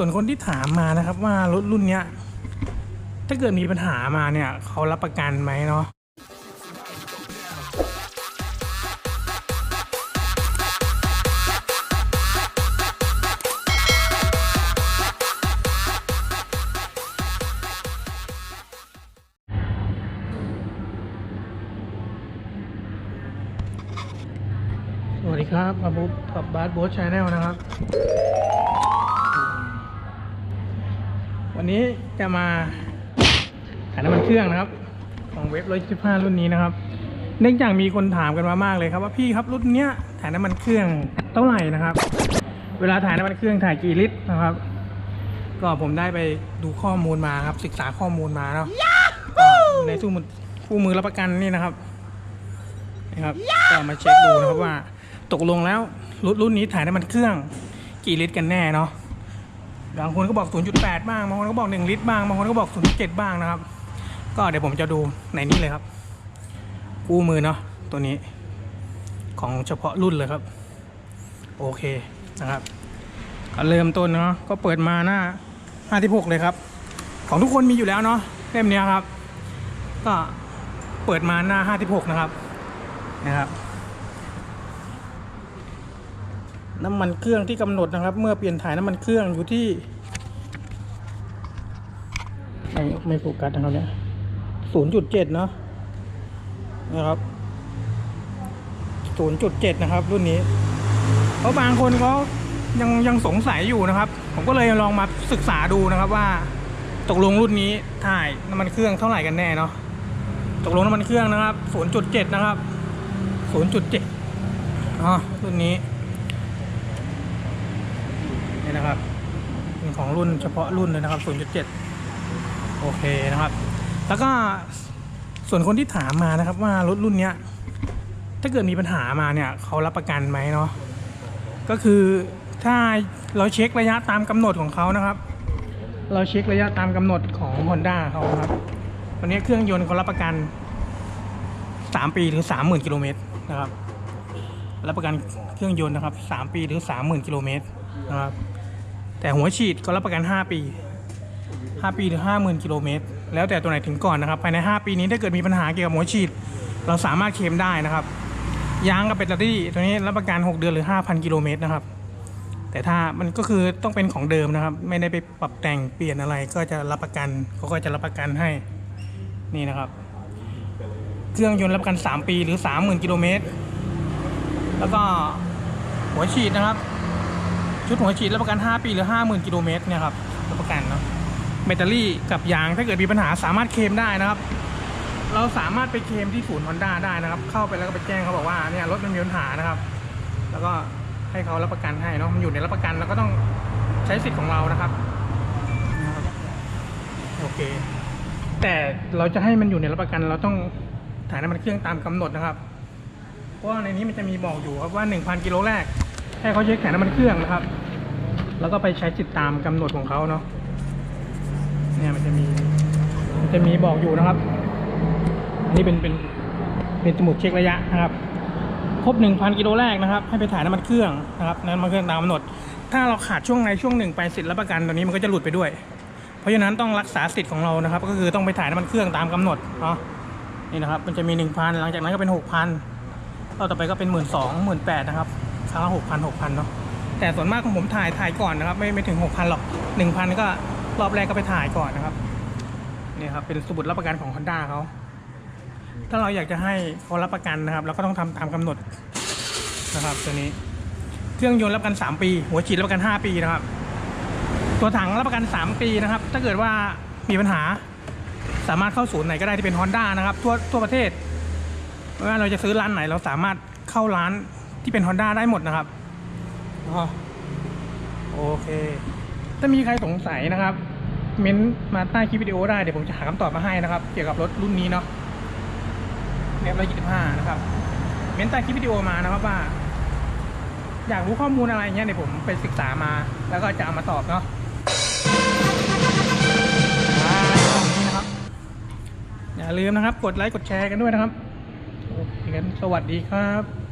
ส่วนคนที่ถามมานะครับว่ารถรุ่นเนี้ยถ้าเกิดมีปัญหามาเนี่ยเขารับประกันไหมเนาะสวัสดีครับมาพบกับบาสโบ๊ทชาแนลนะครับ วันนี้จะมาขายน้ำมันเครื่องนะครับ ของเว็บ115รุ่นนี้นะครับ เนื่องจากมีคนถามกันมามากเลยครับว่าพี่ครับรุ่นเนี้ยถ่ายน้ำมันเครื่องเท่าไหร่นะครับ เวลาถ่ายน้ำมันเครื่องถ่ายกี่ลิตรนะครับ ก็ผมได้ไปดูข้อมูลมาครับศึกษาข้อมูลมาเนาะก็ในตู้มือคู่มือรับประกันนี่นะครับนะครับก็มาเช็คดูนะครับว่า ตกลงแล้วรุ่นรุ่นนี้ถ่ายน้ำมันเครื่อง กี่ลิตรกันแน่เนาะ บางคนก็บอก 0.8 บ้าง บางคนก็บอก 1 ลิตรบ้าง บางคนก็บอก 0.7 บ้างนะครับ ก็เดี๋ยวผมจะดูในนี้เลยครับ กู้มือเนาะตัวนี้ ของเฉพาะรุ่นเลยครับ โอเคนะครับก็เริ่มต้นเนาะ ก็เปิดมาหน้า56เลยครับ ของทุกคนมีอยู่แล้วเนาะเล่มนี้ครับ ก็เปิดมาหน้า 56 นะครับ นะครับ น้ำมันเครื่องที่กำหนดนะครับ เมื่อเปลี่ยนถ่ายน้ำมันเครื่องอยู่ที่ไม่ไม่โฟกัสนะครับเนี่ยศูนย์จุดเจ็ดเนาะนะครับศูนย์จุดเจ็ดนะครับ รุ่นนี้ เพราะบางคนเขายังยังสงสัยอยู่นะครับ ผมก็เลยลองมาศึกษาดูนะครับว่า ตกลงรุ่นนี้ถ่ายน้ำมันเครื่องเท่าไหร่กันแน่เนาะตกลงน้ำมันเครื่องนะครับศูนย์จุดเจ็ดนะครับศูนย์จุดเจ็ดอ๋อรุ่นนี้ นี่นะครับเป็นของรุ่นเฉพาะรุ่นเลยนะครับ 0.7 โอเคนะครับ แล้วก็ส่วนคนที่ถามมานะครับว่ารถรุ่นเนี้ยถ้าเกิดมีปัญหามาเนี่ยเขารับประกันไหมเนาะก็คือถ้าเราเช็คระยะตามกำหนดของเขานะครับ เราเช็คระยะตามกำหนดของ Honda เขาครับวันนี้เครื่องยนต์เขารับประกัน 3 ปีถึง 30,000กิโลเมตรนะครับรับประกันเครื่องยนต์นะครับ 3 ปีถึง 30,000กิโลเมตรนะครับ แต่หัวฉีดก็รับประกัน 5 ปี 5 ปีถึง50,000 กิโลเมตร แล้วแต่ตัวไหนถึงก่อนนะครับ ภายใน 5 ปีนี้ถ้าเกิดมีปัญหาเกี่ยวกับหัวฉีด เราสามารถเคลมได้นะครับ ยางกับแบตเตอรี่ตัวนี้รับประกัน 6 เดือนหรือ 5,000 กิโลเมตรนะครับ แต่ถ้ามันก็คือต้องเป็นของเดิมนะครับ ไม่ได้ไปปรับแต่งเปลี่ยนอะไร ก็จะรับประกันเขาก็จะรับประกันให้ นี่นะครับ เครื่องยนต์รับประกัน 3 ปีหรือ 30,000 กิโลเมตร แล้วก็หัวฉีดนะครับ ชุดหัวฉีดรับประกัน 5 ปีหรือ 50,000 กิโลเมตรเนี่ยครับรับประกันเนาะแบตเตอรี่กับยางถ้าเกิดมีปัญหาสามารถเคลมได้นะครับ เราสามารถไปเคลมที่ศูนย์ฮอนด้าได้นะครับ เข้าไปแล้วก็ไปแจ้งเขาบอกว่าเนี่ยรถมันมีปัญหานะครับ แล้วก็ให้เขารับประกันให้เนาะมันอยู่ในรับประกันเราก็ต้องใช้สิทธิ์ของเรานะครับโอเค แต่เราจะให้มันอยู่ในรับประกัน เราต้องถ่ายน้ำมันเครื่องตามกำหนดนะครับเพราะในนี้มันจะมีบอกอยู่ครับว่า 1,000 กิโลแรก ให้เขาเช็คถ่ายน้ำมันเครื่องนะครับ แล้วก็ไปใช้จิตตามกำหนดของเขาเนาะ เนี่ยมันจะมีมันจะมีบอกอยู่นะครับ อันนี้เป็นเป็นเป็นสมุดเช็คระยะนะครับ ครบ 1,000 กิโลแรกนะครับ ให้ไปถ่ายน้ำมันเครื่องนะครับน้ำมันเครื่องตามกำหนด ถ้าเราขาดช่วงในช่วงหนึ่งไปสิทธิ์รับประกันตัวนี้มันก็จะหลุดไปด้วย เพราะฉะนั้นต้องรักษาสิทธิ์ของเรานะครับ ก็คือต้องไปถ่ายน้ำมันเครื่องตามกำหนดเนาะ นี่นะครับ มันจะมี 1,000 หลังจากนั้นก็เป็น 6,000รอต่อไปก็เป็นหมื่นสองหมื่นแปดนะครับ ครั้งละหกพันหกพันเนาะแต่ส่วนมากของผมถ่ายถ่ายก่อนนะครับ ไม่ไม่ถึงหกพันหรอกหนึ่งพันก็รอบแรกก็ไปถ่ายก่อนนะครับนี่ครับเป็นสมุดรับประกันของ Honda เขาถ้าเราอยากจะให้เขารับประกันนะครับเราก็ต้องทำตามกำหนดนะครับ ตัวนี้เครื่องยนต์รับประกัน 3 ปี หัวฉีดรับประกัน 5 ปีนะครับ ตัวถังรับประกัน 3 ปีนะครับ ถ้าเกิดว่ามีปัญหาสามารถเข้าศูนย์ไหนก็ได้ที่เป็น Honda นะครับ ทั่วทั่วประเทศไม่ว่าเราจะซื้อร้านไหนเราสามารถเข้าร้าน ที่เป็น Honda ได้หมดนะครับอ๋อโอเค ถ้ามีใครสงสัยนะครับ เม้นต์มาใต้คลิปวิดีโอได้เดี๋ยวผมจะหาคำตอบมาให้นะครับ เกี่ยวกับรถรุ่นนี้เนาะเรียบร้อยยี่สิบห้านะครับ เม้นต์ใต้คลิปวิดีโอมานะครับว่า อยากรู้ข้อมูลอะไรเงี้ยเดี๋ยวผมไปศึกษามา แล้วก็จะเอามาตอบเนาะอ่านี่นะครับอย่าลืมนะครับ กดไลค์ กดแชร์กันด้วยนะครับ โอเคกันสวัสดีครับ